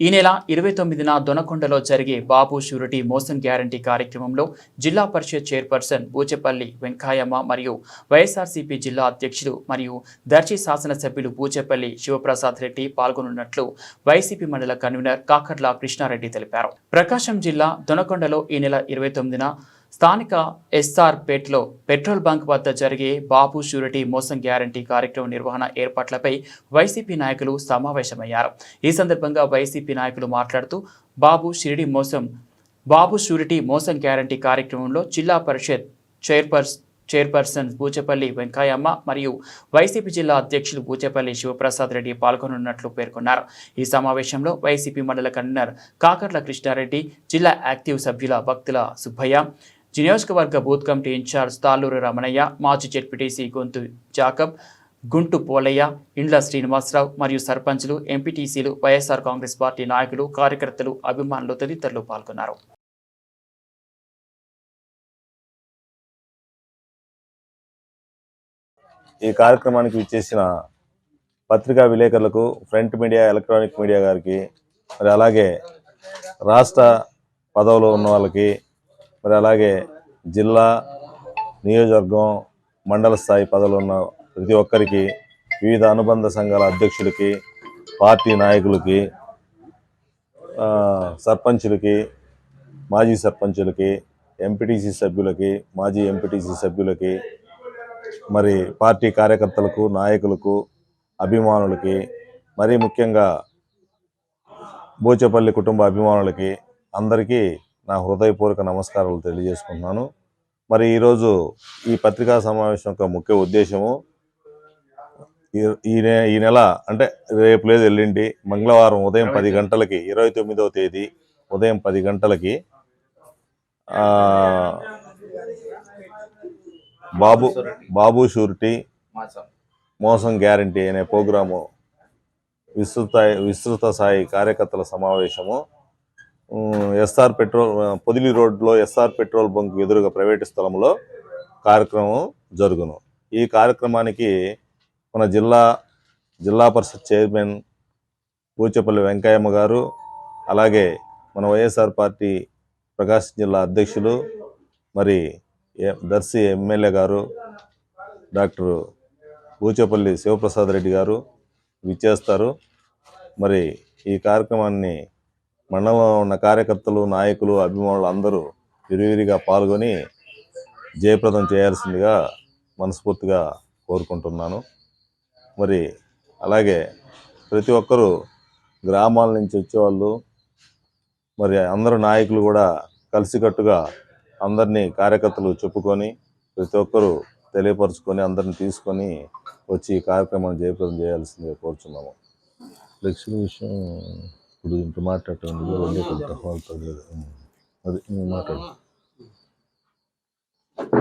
ఈ నెల ఇరవై తొమ్మిదిన దొనకొండలో జరిగే బాబు షూరిటీ మోసం గ్యారంటీ కార్యక్రమంలో జిల్లా పరిషత్ చైర్పర్సన్ బూచెపల్లి వెంకాయమ్మ మరియు వైఎస్ఆర్సీపీ జిల్లా అధ్యక్షులు మరియు దర్శి శాసనసభ్యులు బూచెపల్లి శివప్రసాద్ రెడ్డి పాల్గొనున్నట్లు వైసీపీ మండల కన్వీనర్ కాకర్ల కృష్ణారెడ్డి తెలిపారు. ప్రకాశం జిల్లా దొనకొండలో ఈ నెల ఇరవై తొమ్మిదిన స్థానిక ఎస్ఆర్ పేట్లో పెట్రోల్ బంక్ వద్ద జరిగే బాబు షూరిటీ మోసం గ్యారంటీ కార్యక్రమం నిర్వహణ ఏర్పాట్లపై వైసీపీ నాయకులు సమావేశమయ్యారు. ఈ సందర్భంగా వైసీపీ నాయకులు మాట్లాడుతూ బాబు షిరిడి మోసం బాబు షూరిటీ మోసం గ్యారంటీ కార్యక్రమంలో జిల్లా పరిషత్ చైర్పర్స్ చైర్పర్సన్ బూచపల్లి వెంకయ్యమ్మ మరియు వైసీపీ జిల్లా అధ్యక్షులు బూచపల్లి శివప్రసాద్ రెడ్డి పాల్గొనున్నట్లు పేర్కొన్నారు. ఈ సమావేశంలో వైసీపీ మండల కన్వీనర్ కాకర్ల కృష్ణారెడ్డి జిల్లా యాక్టివ్ సభ్యుల భక్తుల సుబ్బయ్య నియోజకవర్గ booth committee incharge Talluru Ramanaiah మాజీ జెడ్పీటీసీ గొంతు జాకబ్ గుంటు పోలయ్య ఇండ్ల శ్రీనివాసరావు మరియు సర్పంచ్లు ఎంపీటీసీలు వైఎస్ఆర్ కాంగ్రెస్ పార్టీ నాయకులు కార్యకర్తలు అభిమానులు తదితరులు పాల్గొన్నారు. ఈ కార్యక్రమానికి విచ్చేసిన పత్రికా విలేకరులకు ఫ్రంట్ మీడియా ఎలక్ట్రానిక్ మీడియా గారికి మరి అలాగే రాష్ట్ర పదవిలో ఉన్న వాళ్ళకి మరి అలాగే జిల్లా నియోజకవర్గం మండల స్థాయి పదవులు ఉన్న ప్రతి ఒక్కరికి వివిధ అనుబంధ సంఘాల అధ్యక్షులకి పార్టీ నాయకులకి సర్పంచులకి మాజీ సర్పంచులకి ఎంపీటీసీ సభ్యులకి మాజీ ఎంపీటీసీ సభ్యులకి మరి పార్టీ కార్యకర్తలకు నాయకులకు అభిమానులకి మరీ ముఖ్యంగా బోచేపల్లి కుటుంబ అభిమానులకి అందరికీ నా హృదయపూర్వక నమస్కారాలు తెలియజేసుకుంటున్నాను. మరి ఈరోజు ఈ పత్రికా సమావేశం యొక్క ముఖ్య ఉద్దేశము ఈ- ఈ నె ఈ నెల అంటే రేపు లేదు ఎల్లుండి మంగళవారం ఉదయం పది గంటలకి ఇరవై తొమ్మిదవ తేదీ ఉదయం పది గంటలకి బాబు బాబు షూరిటీ మోసం గ్యారంటీ అనే ప్రోగ్రాము విస్తృత విస్తృత స్థాయి కార్యకర్తల సమావేశము ఎస్ఆర్ పెట్రోల్ పొదిలి రోడ్లో ఎస్ఆర్ పెట్రోల్ బంక్ ఎదురుగా ప్రైవేటు స్థలంలో కార్యక్రమం జరుగును. ఈ కార్యక్రమానికి మన జిల్లా జిల్లా పరిషత్ చైర్మన్ పూచపల్లి వెంకయ్యమ్మ గారు అలాగే మన వైఎస్ఆర్ పార్టీ ప్రకాశం జిల్లా అధ్యక్షులు మరి దర్శి ఎమ్మెల్యే గారు డాక్టర్ బూచేపల్లి శివప్రసాద్ రెడ్డి గారు విచ్చేస్తారు. మరి ఈ కార్యక్రమాన్ని మండలంలో ఉన్న కార్యకర్తలు నాయకులు అభిమానులు అందరూ విరివిరిగా పాల్గొని జయప్రదం చేయాల్సిందిగా మనస్ఫూర్తిగా కోరుకుంటున్నాను. మరి అలాగే ప్రతి ఒక్కరూ గ్రామాల నుంచి వచ్చేవాళ్ళు మరి అందరు నాయకులు కూడా కలిసికట్టుగా అందరినీ కార్యకర్తలు చెప్పుకొని ప్రతి ఒక్కరూ తెలియపరుచుకొని అందరిని తీసుకొని వచ్చి ఈ కార్యక్రమాన్ని జయప్రదం చేయాల్సిందిగా కోరుచున్నాము. లక్ష్మి విషయం ఇప్పుడు ఇంత మాట్లాడటం రెండే కొంత అది నువ్వు మాట్లాడు.